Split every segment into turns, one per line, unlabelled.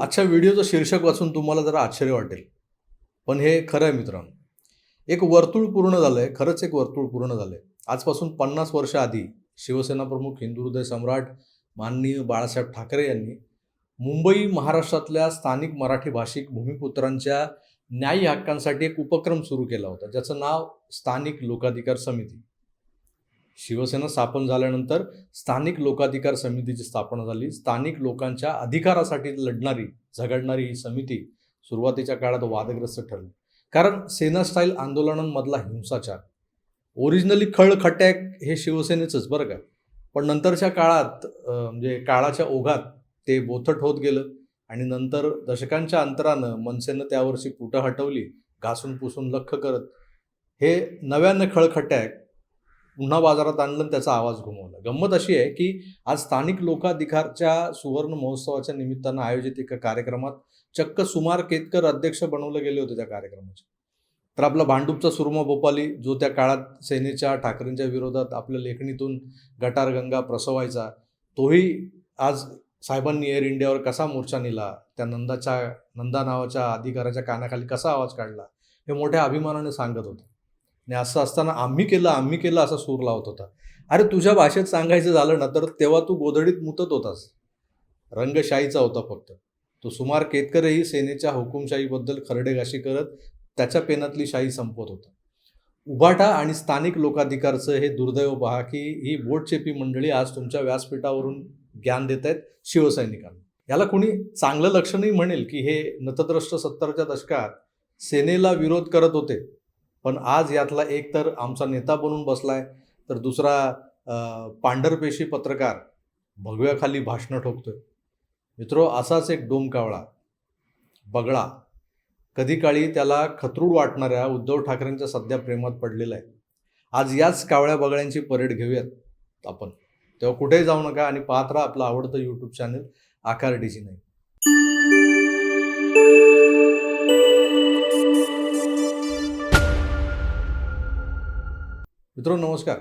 आजच्या व्हिडिओचं शीर्षक वाचून तुम्हाला जरा आश्चर्य वाटेल. पण हे खरं आहे मित्रांनो. एक वर्तुळ पूर्ण झालं आहे खरंच एक वर्तुळ पूर्ण झालं आहे आजपासून पन्नास वर्ष आधी शिवसेना प्रमुख हिंदू हृदय सम्राट माननीय बाळासाहेब ठाकरे यांनी मुंबई महाराष्ट्रातल्या स्थानिक मराठी भाषिक भूमिपुत्रांच्या न्यायी हक्कांसाठी एक उपक्रम सुरू केला होता. ज्याचं नाव स्थानिक लोकाधिकार समिती. शिवसेना स्थापन झाल्यानंतर स्थानिक लोकाधिकार समितीची स्थापना झाली. स्थानिक लोकांच्या अधिकारासाठी लढणारी झगडणारी ही समिती सुरुवातीच्या काळात वादग्रस्त ठरली. कारण सेना स्टाईल आंदोलनांमधला हिंसाचार. ओरिजिनली खळखट्याक हे शिवसेनेचंच बरं का? पण नंतरच्या काळात म्हणजे काळाच्या ओघात ते बोथट होत गेलं आणि नंतर दशकांच्या अंतरानं मनसेनं त्यावरची पुटं हटवली घासून पुसून लख करत. हे नव्यानं खळखट्याक पुन्हा बाजारात आणलं आणि त्याचा आवाज घुमवला. गंमत अशी आहे की आज स्थानिक लोकाधिकारच्या सुवर्ण महोत्सवाच्या निमित्तानं आयोजित एका कार्यक्रमात चक्क सुमार केतकर अध्यक्ष बनवले गेले होते त्या कार्यक्रमाचे. तर आपला भांडूपचा सुरमा भोपाली जो त्या काळात सेनेच्या ठाकरेंच्या विरोधात आपल्या लेखणीतून गटारगंगा प्रसवायचा तोही आज साहेबांनी एअर इंडियावर कसा मोर्चा नेला त्या नंदाच्या नंदा नावाच्या अधिकाऱ्याच्या कानाखाली कसा आवाज काढला हे मोठ्या अभिमानाने सांगत होते. आणि असं असताना आम्ही केलं आम्ही केलं असा सूर लावत होता. अरे तुझ्या भाषेत सांगायचं झालं ना तर तेव्हा तू गोधडीत मुतत होतास. रंगशाहीचा होता फक्त. तो सुमार केतकरही सेनेच्या हुकुमशाहीबद्दल खरडेगाशी करत त्याच्या पेनातली शाही संपवत होता. उभाटा आणि स्थानिक लोकाधिकारचं हे दुर्दैव पहा की ही बोटचेपी मंडळी आज तुमच्या व्यासपीठावरून ज्ञान देत आहेत शिवसैनिकांना. याला कुणी चांगलं लक्षणही म्हणेल की हे नतद्रष्ट सत्तरच्या दशकात सेनेला विरोध करत होते. पण आज यातला एक तर आमचा नेता बनून बसलाय तर दुसरा पांढरपेशी पत्रकार भगव्याखाली भाषणं ठोकतोय. मित्रो असाच एक डोमकावळा बगळा कधी काळी त्याला खतरूड वाटणाऱ्या उद्धव ठाकरेंच्या सध्या प्रेमात पडलेला आहे. आज याच कावळ्या बगळ्यांची परेड घेऊयात आपण. तेव्हा कुठेही जाऊ नका आणि पाहत राहा आपलं आवडतं यूट्यूब चॅनल आकार डिजी नाही मित्र नमस्कार.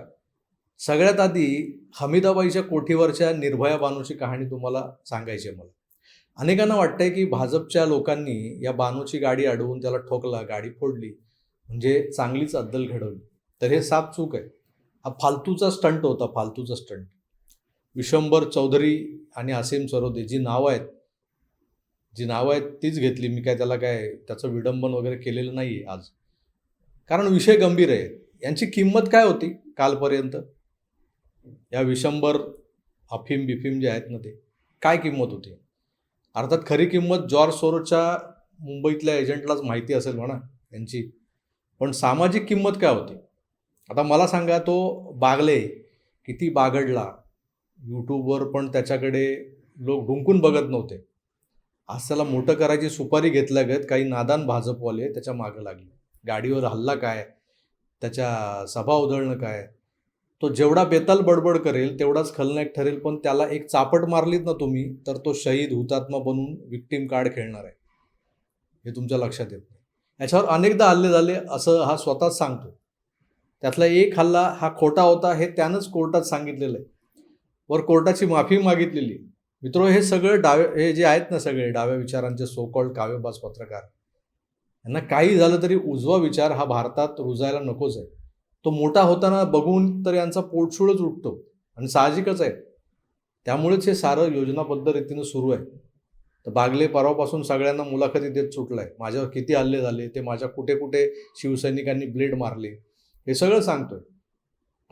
सगळ्यात आधी हमीदाबाईच्या कोठीवरच्या निर्भया बानूची कहाणी तुम्हाला सांगायची आहे मला. अनेकांना वाटतंय की भाजपच्या लोकांनी या बानूची गाडी अडवून त्याला ठोकला गाडी फोडली म्हणजे चांगलीच अद्दल घडवली. तर हे साफ चूक आहे. हा फालतूचा स्टंट होता फालतूचा स्टंट. विशंबर चौधरी आणि असीम सरोदे जी नावं आहेत जी नावं आहेत तीच घेतली. मी काय त्याला काय त्याचं विडंबन वगैरे केलेलं नाही आहे आज. कारण विषय गंभीर आहे. यांची किंमत काय होती कालपर्यंत? या विशंभर अफीम बिफीम जे आहेत ना ते काय किंमत होती? अर्थात खरी किंमत जॉर्ज सोरोच्या मुंबईतल्या एजंटलाच माहिती असेल म्हणा यांची. पण सामाजिक किंमत काय होती? आता मला सांगा तो बागले किती बागडला? यूट्यूबवर पण त्याच्याकडे लोक ढुंकून बघत नव्हते. आज त्याला मोठं करायची सुपारी घेतल्या गत काही नादान भाजपवाले त्याच्या मागं लागले. गाडीवर हल्ला काय? त्याच्या सभा उधळणं काय? तो जेवढा बेताल बडबड करेल तेवढाच खलनायक ठरेल पण त्याला एक चापट मारलीत ना तुम्ही तर तो शहीद हुतात्मा बनून विक्टीम कार्ड खेळणार आहे. हे तुमच्या लक्षात येत नाही. याच्यावर अनेकदा हल्ले झाले असं हा स्वतःच सांगतो. त्यातला एक हल्ला हा खोटा होता हे त्यानंच कोर्टात सांगितलेलं आहे. वर कोर्टाची माफी मागितलेली मित्रो हे सगळं डावे हे जे आहेत ना सगळे डाव्या विचारांचे सोकॉल्ड काव्यबाज पत्रकार यांना काही झालं तरी उजवा विचार हा भारतात रुजायला नकोच आहे. तो मोठा होताना बघून तर यांचा पोटशूळच उठतो आणि साहजिकच आहे. त्यामुळेच हे सारं योजनाबद्ध रीतीनं सुरू आहे. तर बागले परवापासून सगळ्यांना मुलाखती देत सुटलं आहे माझ्यावर किती हल्ले झाले ते माझ्या कुठे कुठे शिवसैनिकांनी ब्लेड मारले हे सगळं सांगतोय.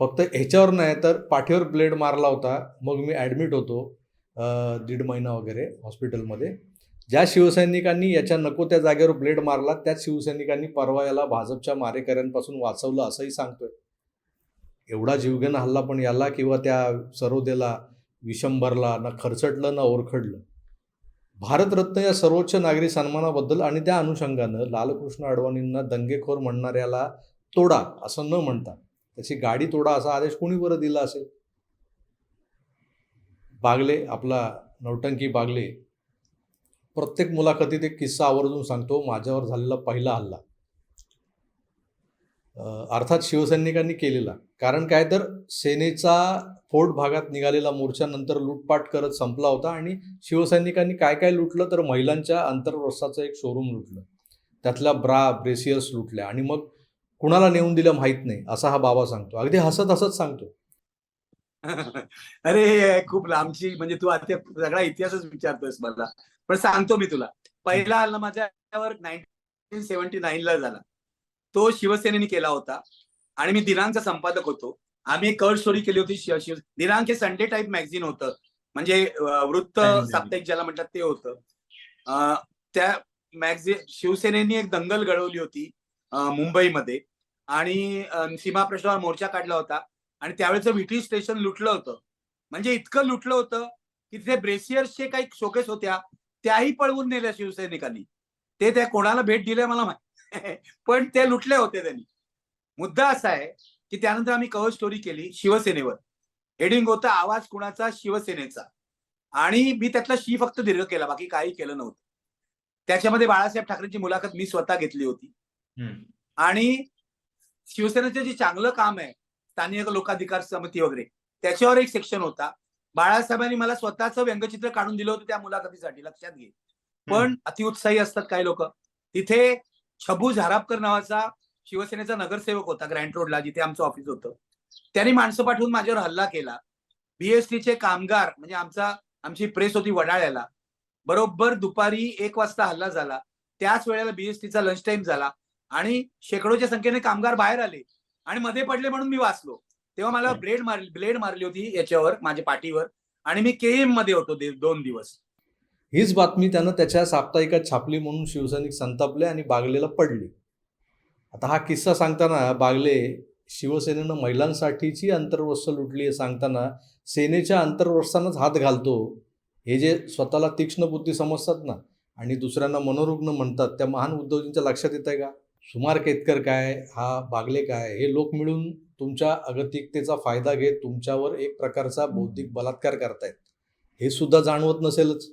फक्त ह्याच्यावर नाही तर पाठीवर ब्लेड मारला होता मग मी ॲडमिट होतो दीड महिना वगैरे हॉस्पिटलमध्ये. ज्या शिवसैनिकांनी याच्या नको त्या जागेवर ब्लेड मारला त्याच शिवसैनिकांनी परवा याला भाजपच्या मारेकऱ्यांपासून वाचवलं असंही सांगतोय. एवढा जीवघेण हल्ला पण याला किंवा त्या सरोदेला विशंभरला ना खरचटलं ना ओरखडलं. भारतरत्न या सर्वोच्च नागरी सन्मानाबद्दल आणि त्या अनुषंगानं लालकृष्ण अडवाणींना दंगेखोर म्हणणाऱ्याला तोडा असं न म्हणता त्याची गाडी तोडा असा आदेश कोणी बरं दिला असेल? बागले आपला नौटंकी बागले प्रत्येक मुलाखतीत एक किस्सा आवर्जून सांगतो. माझ्यावर झालेला पहिला हल्ला. अर्थात शिवसैनिकांनी केलेला. कारण काय तर सेनेचा फोर्ट भागात निघालेला मोर्चा नंतर लूटपाट करत संपला होता आणि शिवसैनिकांनी काय काय लुटलं तर महिलांच्या अंतर्वस्त्राचं एक शोरूम लुटलं. त्यातल्या ब्रा ब्रेसियर्स लुटल्या आणि मग कुणाला नेऊन दिलं माहीत नाही असा हा बाबा सांगतो. अगदी हसत हसत सांगतो.
अरे खूप लांबची म्हणजे तू आता सगळा इतिहासच विचारतोयस मला. पण सांगतो मी तुला. पहिला हल्ला माझ्यावर नाईन्टीन सेव्हन्टी नाईन ला झाला. तो शिवसेनेने केला होता आणि मी दिनांकचा संपादक होतो. आम्ही एक कवर स्टोरी केली होती शिव दिनांक हे संडे टाईप मॅगझिन होतं. म्हणजे वृत्त. साप्ताहिक ज्याला म्हणतात ते होतं. त्या मॅगझिन शिवसेनेने एक दंगल घडवली होती मुंबईमध्ये. आणि सीमा प्रश्नावर मोर्चा काढला होता. आणि त्यावेळेचं विटी स्टेशन लुटलं होतं. म्हणजे इतकं लुटलं होतं की तिथे ब्रेसियर्सचे काही शोकेस होत्या. त्याही पळवून नेल्या शिवसैनिकांनी. ते त्या कोणाला भेट दिल्या मला माहिती पण ते लुटले होते त्यांनी. मुद्दा असा आहे की त्यानंतर आम्ही कव्हर स्टोरी केली शिवसेनेवर. हेडिंग होता आवाज कुणाचा? शिवसेनेचा. आणि मी त्यातला शी फक्त दीर्घ केला बाकी काही केलं नव्हतं. त्याच्यामध्ये बाळासाहेब ठाकरेंची मुलाखत मी स्वतः घेतली होती. आणि शिवसेनेचं जे चांगलं काम आहे स्थानिक लोकाधिकार समिती वगैरे त्याच्यावर एक सेक्शन होता. बाळासाहेबांनी मला स्वतःचं व्यंगचित्र काढून दिलं होतं त्या मुलाखतीसाठी लक्षात घे. पण अतिउत्साही असतात काही लोक. तिथे छबू झारापकर नावाचा शिवसेनेचा नगरसेवक होता ग्रँड रोडला जिथे आमचं ऑफिस होतं. त्यांनी माणसं पाठवून माझ्यावर हल्ला केला. बीएसटीचे कामगार म्हणजे आमचा आमची प्रेस होती वडाळ्याला बरोबर दुपारी एक वाजता हल्ला झाला. त्याच वेळेला बीएसटीचा लंच टाइम झाला आणि शेकडोच्या संख्येने कामगार बाहेर आले आणि मध्ये पडले म्हणून मी वाचलो. तेव्हा मला. ब्लेड मारली ब्लेड मारली होती याच्यावर माझ्या पाठीवर. आणि मी केएममध्ये होतो दोन दिवस.
हीच बातमी त्यानं त्याच्या साप्ताहिकात छापली म्हणून शिवसैनिक संतापले आणि बागलेला पडली. आता हा किस्सा सांगताना बागले शिवसेनेनं महिलांसाठीची अंतर्वस्त्र लुटली हे सांगताना सेनेच्या अंतर्वस्त्रानंच हात घालतो. हे जे स्वतःला तीक्ष्ण बुद्धी समजतात ना आणि दुसऱ्यांना मनोरुग्ण म्हणतात त्या महान उद्योजींच्या लक्षात येत आहे का? सुमार केतकर काय? हा बागले काय? हे लोक मिळून तुमच्या अगतिकतेचा फायदा घेत तुमच्यावर एक प्रकारचा बौद्धिक बलात्कार करतायत. हे सुद्धा जाणवत नसेलच.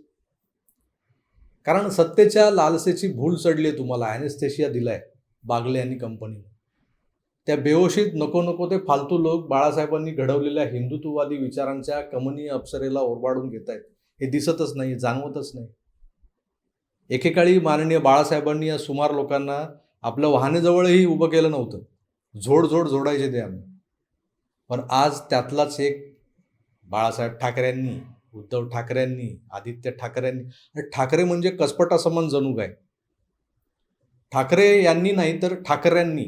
कारण सत्तेच्या लालसेची भूल चढली आहे तुम्हाला अॅनेस्थेशिया दिलाय बागले यांनी कंपनीने त्या बेहोशीत नको नको ते फालतू लोक बाळासाहेबांनी घडवलेल्या हिंदुत्ववादी विचारांच्या कमनीय अप्सरेला ओरबाडून घेत आहेत हे दिसतच नाही जाणवतच नाही. एकेकाळी माननीय बाळासाहेबांनी या सुमार लोकांना आपल्या वाहनेजवळही उभं केलं नव्हतं. झोड झोड जोडायचे ते आम्ही. पण आज त्यातलाच एक बाळासाहेब ठाकरेंनी उद्धव ठाकरेंनी आदित्य ठाकरेंनी आणि ठाकरे म्हणजे कसपटा समान जणू काय ठाकरे यांनी नाही तर ठाकऱ्यांनी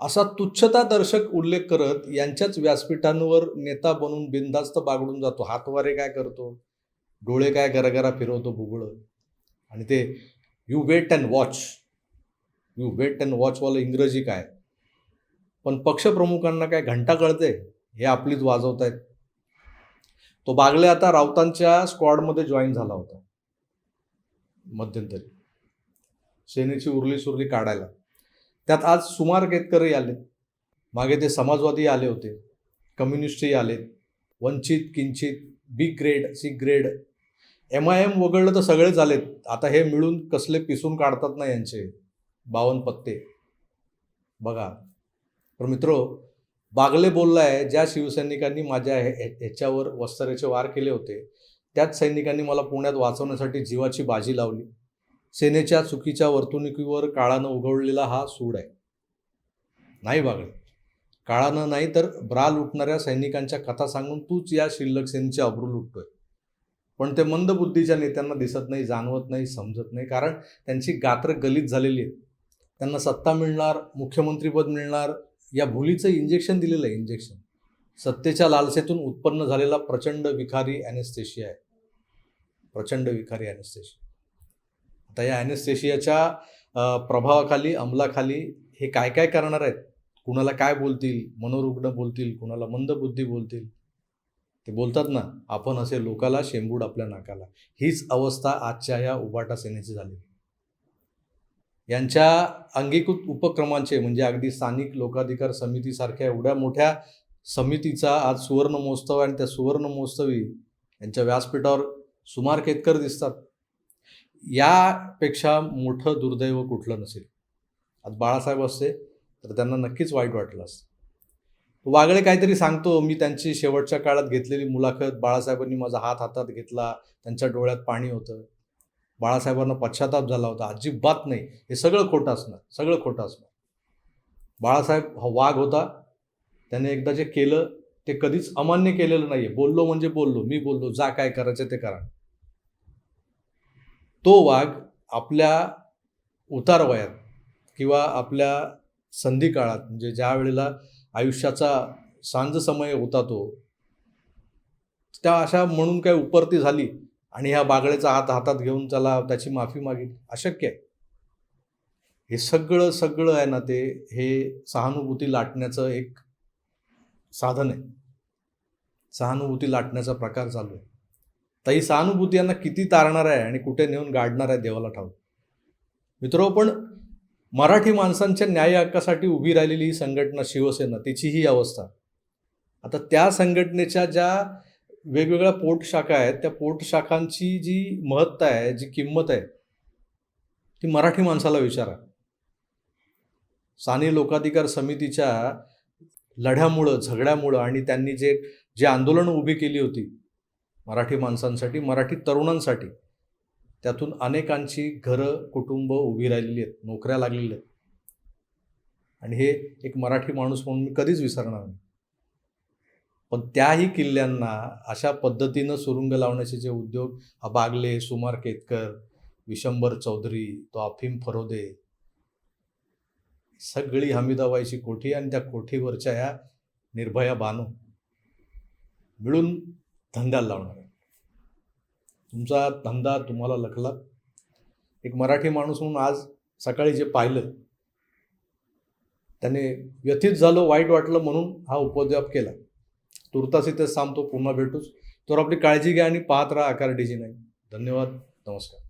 असा तुच्छता दर्शक उल्लेख करत यांच्याच व्यासपीठांवर नेता बनून बिनधास्त बागडून जातो. हातवारे काय करतो? डोळे काय गरगरा फिरवतो भुगळ. आणि ते you wait and watch you wait and वॉचवालं इंग्रजी काय? पण पक्षप्रमुखांना काय घंटा कळते हे आपलीच वाजवतायत. तो बागले आता राऊतांच्या स्क्वॉडमध्ये जॉईन झाला होता. मध्यंतरी. सेनेची उरली सुरली काढायला. त्यात आज सुमार केतकरही आले. मागे ते समाजवादी आले होते. कम्युनिस्टही आले. वंचित किंचित B grade C grade M I M वगळलं तर सगळेच आलेत. आता हे मिळून कसले पिसून काढतात ना यांचे? बावन पत्ते. बघा. तर मित्रो बागले बोललाय ज्या शिवसैनिकांनी माझ्या हे- हे- ह्याच्यावर वस्त्रेचे वार केले होते त्याच सैनिकांनी मला पुण्यात वाचवण्यासाठी जीवाची बाजी लावली. सेनेच्या चुकीच्या वर्तणुकीवर काळानं उघडलेला हा सूड आहे. नाही बागळे काळानं नाही तर ब्रा लुटणाऱ्या सैनिकांच्या कथा सांगून तूच या शिल्लक सेनेची अब्रू लुटतोय. पण ते मंदबुद्धीच्या नेत्यांना दिसत नाही जाणवत नाही समजत नाही कारण त्यांची गात्र गलित झालेली आहेत. त्यांना सत्ता मिळणार मुख्यमंत्रीपद मिळणार या भुलीचं इंजेक्शन दिलेलं आहे इंजेक्शन सत्तेच्या लालसेतून उत्पन्न झालेला प्रचंड विखारी ॲनेस्थेशिया आहे. प्रचंड विखारी ॲनेस्थेशिया आता या ॲनेस्थेशियाच्या प्रभावाखाली अंमलाखाली हे काय काय करणार आहेत? कुणाला काय बोलतील? मनोरुग्ण बोलतील कुणाला मंदबुद्धी बोलतील? ते बोलतात ना आपण असे लोकाला शेंबूड आपल्या नाकाला. हीच अवस्था आजच्या या उबाटा सेनेची झाली यांच्या अंगीकृत उपक्रमांचे म्हणजे अगदी स्थानिक लोकाधिकार समितीसारख्या एवढ्या मोठ्या समितीचा आज सुवर्ण महोत्सव आणि त्या सुवर्ण महोत्सवी यांच्या व्यासपीठावर सुमार केतकर दिसतात. यापेक्षा मोठं दुर्दैव कुठलं नसेल. आज बाळासाहेब असते तर त्यांना नक्कीच वाईट वाटलं असतं. वागळे काहीतरी सांगतो मी त्यांची शेवटच्या काळात घेतलेली मुलाखत बाळासाहेबांनी माझा हात हातात घेतला त्यांच्या डोळ्यात पाणी होतं. बाळासाहेबांना पश्चाताप झाला होता. अजिबात नाही. हे सगळं खोटं असणार. सगळं खोटं असणार. बाळासाहेब हा वाघ होता. त्याने एकदा जे केलं ते कधीच अमान्य केलेलं नाहीये. बोललो म्हणजे बोललो. मी बोललो जा काय करायचं ते करा. तो वाघ आपल्या उतारवयात किंवा आपल्या संधी काळात म्हणजे ज्या वेळेला आयुष्याचा सांज समय होता तो त्या अशा म्हणून काय उपरती झाली आणि ह्या बागळेचा हात हातात घेऊन त्याला त्याची माफी मागितली. अशक्य आहे. हे सगळं सगळं आहे ना ते हे सहानुभूती लाटण्याचं एक साधन आहे. सहानुभूती लाटण्याचा प्रकार चालू आहे. तर ही सहानुभूती यांना किती तारणार आहे आणि कुठे नेऊन गाडणार आहे देवाला ठाऊक. मित्र पण मराठी माणसांच्या न्याय हक्कासाठी उभी राहिलेली ही संघटना शिवसेना तिची ही अवस्था. आता त्या संघटनेच्या ज्या वेगवेगळ्या पोटशाखा आहेत. त्या पोटशाखांची जी महत्ता आहे जी किंमत आहे ती मराठी माणसाला विचारा. साने लोकाधिकार समितीच्या लढ्यामुळं झगड्यामुळं आणि त्यांनी जे जे आंदोलनं उभी केली होती मराठी माणसांसाठी मराठी तरुणांसाठी त्यातून अनेकांची घरं कुटुंब उभी राहिलेली आहेत नोकऱ्या लागलेल्या आहेत. आणि हे एक मराठी माणूस म्हणून मी कधीच विसरणार नाही. पण त्याही किल्ल्यांना अशा पद्धतीनं सुरुंग लावण्याचे जे उद्योग अबागले बागले सुमार केतकर विशंबर चौधरी तो अफीम फरोदे सगळी हमीदाबाईची कोठी आणि त्या कोठीवरच्या या निर्भया बानू मिळून धंद्याला लावणार आहे तुमचा धंदा तुम्हाला लखला. एक मराठी माणूस म्हणून आज सकाळी जे पाहिलं त्याने व्यथित झालं वाईट वाटलं म्हणून हा उपद्व्याप केला. तुर्तास इथेच थांबतो पुन्हा भेटूच. तर आपली काळजी घ्या आणि पाहत राहा आकार डीजी नाही धन्यवाद नमस्कार.